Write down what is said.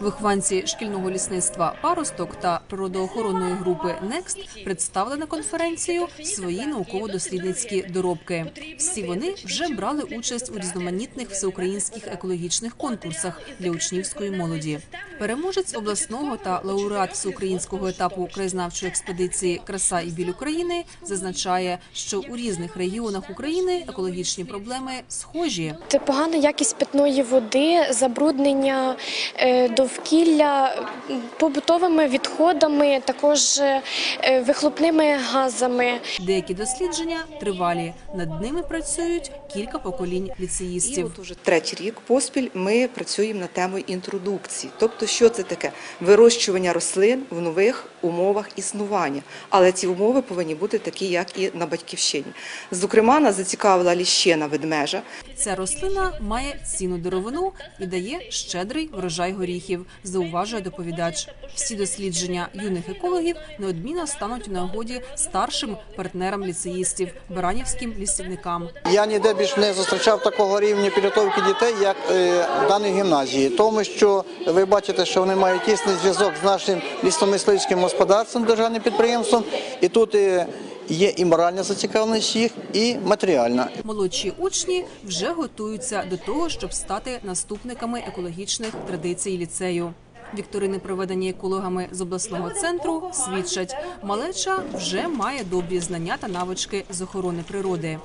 Вихованці шкільного лісництва Паросток та природоохоронної групи Некст представили на конференцію свої науково-дослідницькі доробки. Всі вони вже брали участь у різноманітних всеукраїнських екологічних конкурсах для учнівської молоді. Переможець обласного та лауреат всеукраїнського етапу краєзнавчої експедиції Краса і біль України зазначає, що у різних регіонах України екологічні проблеми схожі. Це погана якість питної води, забруднення е, довкілля побутовими відходами, також е, вихлопними газами. Деякі дослідження тривалі. Над ними працюють кілька поколінь І ліцеїстів. от уже третій рік поспіль ми працюємо над темою інтродукції. Тобто, що це таке? Вирощування рослин в нових умовах існування. Але ці умови повинні бути такі, як і на батьківщині. Зокрема, нас зацікавила ліщина ведмежа. Ця рослина має цінну деревину і дає щедрий врожай горіхів, зауважує доповідач. Всі дослідження юних екологів неодмінно стануть у нагоді старшим партнерам ліцеїстів баранівським лісівникам. Я ніде більш не зустрічав такого рівня підготовки дітей, як е, в даній гімназії, тому що ви бачите, що вони мають тісний зв'язок з нашим лісомисливським господарством, державним підприємством, і тут е, є і моральна зацікавленість їх, і матеріальна. Молодші учні вже готуються до того, щоб стати наступниками екологічних традицій ліцею. Вікторини, проведені екологами з обласного центру, свідчать, малеча вже має добрі знання та навички з охорони природи.